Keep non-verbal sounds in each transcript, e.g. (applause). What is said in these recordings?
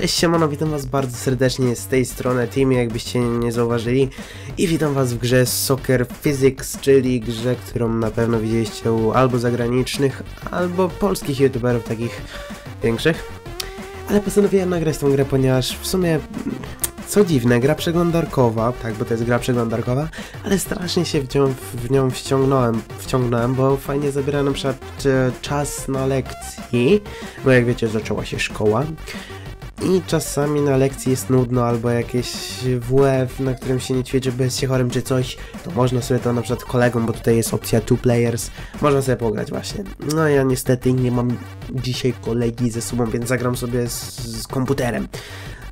Cześć, siemano, witam was bardzo serdecznie z tej strony Team, jakbyście nie zauważyli i witam was w grze Soccer Physics, czyli grze, którą na pewno widzieliście u albo zagranicznych, albo polskich youtuberów takich większych. Ale postanowiłem nagrać tą grę, ponieważ w sumie, co dziwne, gra przeglądarkowa, tak, bo to jest gra przeglądarkowa, ale strasznie się w nią, w nią wciągnąłem, wciągnąłem, bo fajnie zabiera na przykład e, czas na lekcji, bo jak wiecie, zaczęła się szkoła, i czasami na lekcji jest nudno albo jakieś WF, na którym się nie ćwiczy, bo jest się chorym czy coś, to można sobie to na przykład kolegom, bo tutaj jest opcja two players, można sobie pograć właśnie. No ja niestety nie mam dzisiaj kolegi ze sobą, więc zagram sobie z, z komputerem.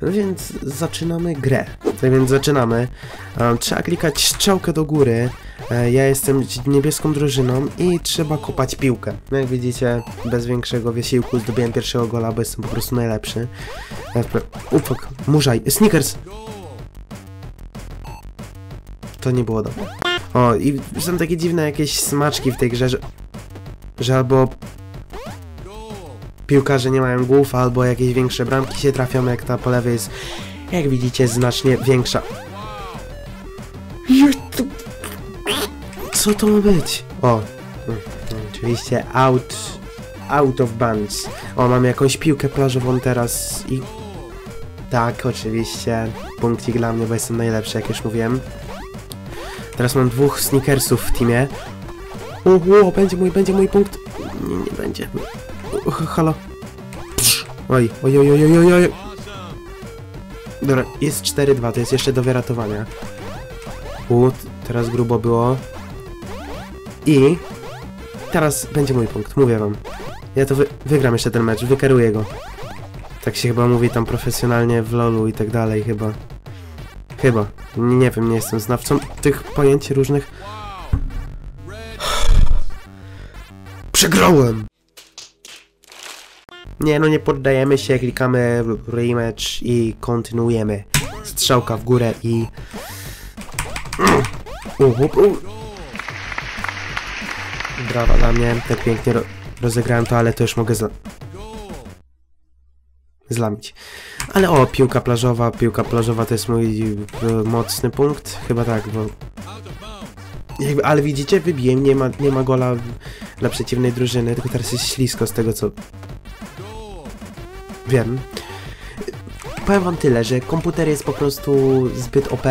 No więc zaczynamy grę. Tak więc zaczynamy. Trzeba klikać strzałkę do góry. E, ja jestem niebieską drużyną i trzeba kopać piłkę. No jak widzicie, bez większego wysiłku zdobyłem pierwszego gola, bo jestem po prostu najlepszy. E, Ufok, murzaj, sneakers! To nie było dobre. O, i są takie dziwne jakieś smaczki w tej grze, że, że albo piłkarze nie mają głów, albo jakieś większe bramki się trafią, jak ta po lewej jest, jak widzicie, znacznie większa. Co to ma być? O, mm, oczywiście out, out of bounds. O, mamy jakąś piłkę plażową teraz i... Tak, oczywiście, punkcik dla mnie, bo jestem najlepszy, jak już mówiłem. Teraz mam dwóch sneakersów w teamie. O, o, będzie mój, będzie mój punkt. Nie, nie będzie. Halo. Oj, oj, oj, oj, oj, oj. Dobra, jest 4-2, to jest jeszcze do wyratowania. U, teraz grubo było. I teraz będzie mój punkt, mówię wam. Ja to wy wygram jeszcze ten mecz, wykeruję go. Tak się chyba mówi tam profesjonalnie w lolu i tak dalej, chyba. Chyba. Nie wiem, nie jestem znawcą tych pojęć różnych. (sighs) Przegrałem! Nie, no nie poddajemy się, klikamy rematch i kontynuujemy. Strzałka w górę i... Uh, uh, uh. Brawa dla mnie, tak pięknie ro rozegrałem to, ale to już mogę zla zlamić. Ale o, piłka plażowa, piłka plażowa to jest mój y, mocny punkt, chyba tak, bo... Jakby, ale widzicie, wybiłem, nie ma, nie ma gola dla przeciwnej drużyny, tylko teraz jest ślisko z tego, co wiem. Powiem wam tyle, że komputer jest po prostu zbyt OP.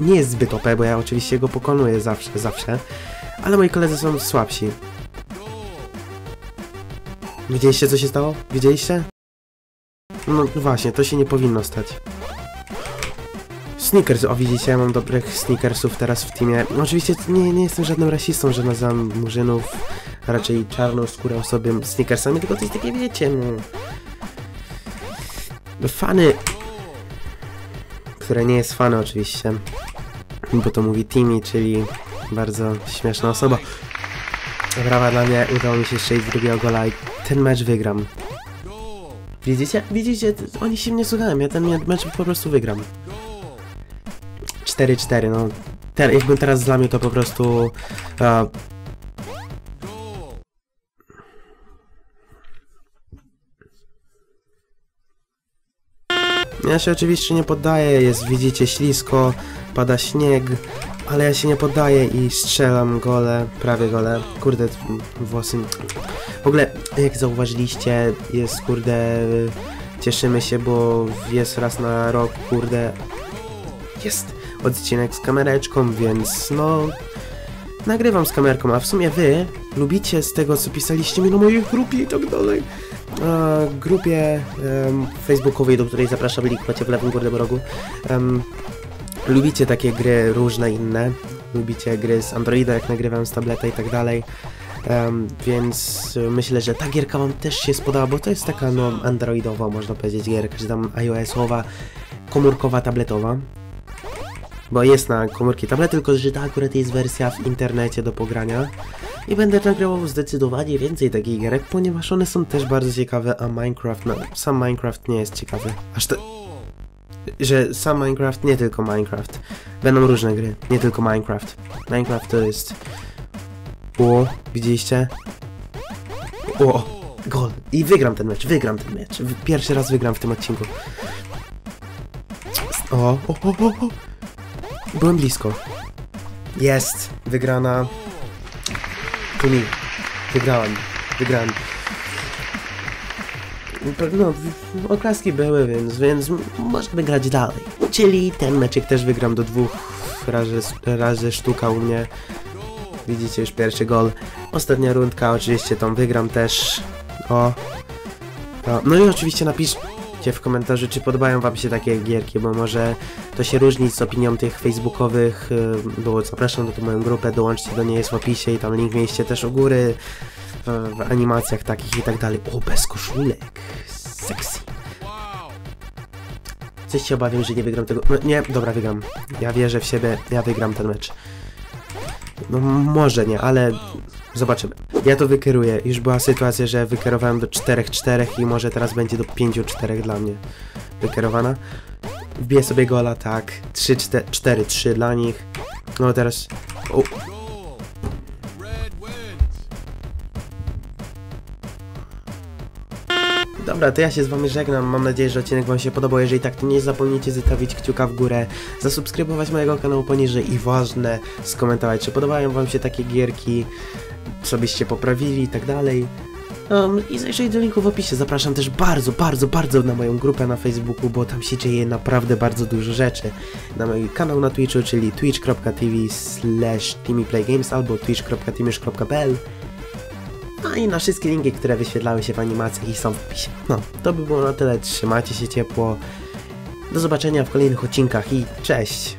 Nie jest zbyt OP, bo ja oczywiście go pokonuję zawsze, zawsze. Ale moi koledzy są słabsi. Widzieliście co się stało? Widzieliście? No właśnie, to się nie powinno stać. Sneakers, o widzicie, ja mam dobrych sneakersów teraz w teamie. Oczywiście nie, nie jestem żadnym rasistą, że nazywam murzynów, raczej czarną skórę osoby sneakersami, tylko to jest takie, wiecie, no... Fany... Które nie jest fany oczywiście, bo to mówi Timmy, czyli bardzo śmieszna osoba. Brawa dla mnie, udało mi się strzelić drugiego gola i ten mecz wygram. Widzicie? Widzicie? Oni się mnie słuchają, ja ten mecz po prostu wygram. 4-4, no. Ter jakbym teraz zlamił, to po prostu... Uh, Ja się oczywiście nie poddaję, jest widzicie ślisko, pada śnieg, ale ja się nie poddaję i strzelam gole, prawie gole. Kurde, włosy... W ogóle, jak zauważyliście, jest kurde... Cieszymy się, bo jest raz na rok, kurde... Jest odcinek z kamereczką, więc no... Nagrywam z kamerką, a w sumie wy lubicie z tego, co pisaliście mi na mojej grupie i tak dalej. E, grupie facebookowej, do której zapraszam, link macie w lewym górnym rogu. Lubicie takie gry różne inne, lubicie gry z Androida, jak nagrywam z tableta i tak dalej. Um, więc myślę, że ta gierka wam też się spodoba, bo to jest taka no androidowa, można powiedzieć, gierka, czy tam iOS-owa, komórkowa, tabletowa. Bo jest na komórki tablet, tylko że ta akurat jest wersja w internecie do pogrania. I będę nagrywał zdecydowanie więcej takich gierek, ponieważ one są też bardzo ciekawe, a Minecraft, no, sam Minecraft nie jest ciekawy. Aż to... Że sam Minecraft, nie tylko Minecraft. Będą różne gry, nie tylko Minecraft. Minecraft to jest... O, widzieliście? O, Gol. I wygram ten mecz, wygram ten mecz. Pierwszy raz wygram w tym odcinku. O, o, o, o, o. Byłem blisko. Jest, wygrana. Wygrałem, wygrałem. No, w- oklaski były, więc, więc możemy grać dalej. Czyli ten meczek też wygram do dwóch razy, razy sztuka u mnie. Widzicie już pierwszy gol. Ostatnia rundka, oczywiście tą wygram też. O. o. No i oczywiście napiszcie w komentarzu, czy podobają wam się takie gierki, bo może to się różni z opinią tych facebookowych, y, bo zapraszam do tą moją grupę, dołączcie do niej, jest w opisie i tam link mieliście też u góry, w, w animacjach takich i tak dalej. O, bez koszulek. Sexy. Coś się obawiam, że nie wygram tego. No, nie, dobra, wygram. Ja wierzę w siebie, ja wygram ten mecz. No może nie, ale zobaczymy. Ja to wykieruję. Już była sytuacja, że wykierowałem do 4-4 i może teraz będzie do 5-4 dla mnie wykierowana. Wbiję sobie gola, tak. 3-4-3 dla nich. No teraz... O, Dobra, to ja się z wami żegnam. Mam nadzieję, że odcinek wam się podobał. Jeżeli tak, to nie zapomnijcie zostawić kciuka w górę, zasubskrybować mojego kanału poniżej i ważne, skomentować, czy podobają wam się takie gierki, co byście poprawili i tak dalej. Um, I zajrzyj do linku w opisie. Zapraszam też bardzo, bardzo, bardzo na moją grupę na Facebooku, bo tam się dzieje naprawdę bardzo dużo rzeczy. Na mój kanał na Twitchu, czyli twitch.tv slash timmyplaygames albo twitch.timish.pl no i na wszystkie linki, które wyświetlały się w animacjach i są w opisie. No, to by było na tyle. Trzymajcie się ciepło. Do zobaczenia w kolejnych odcinkach i cześć!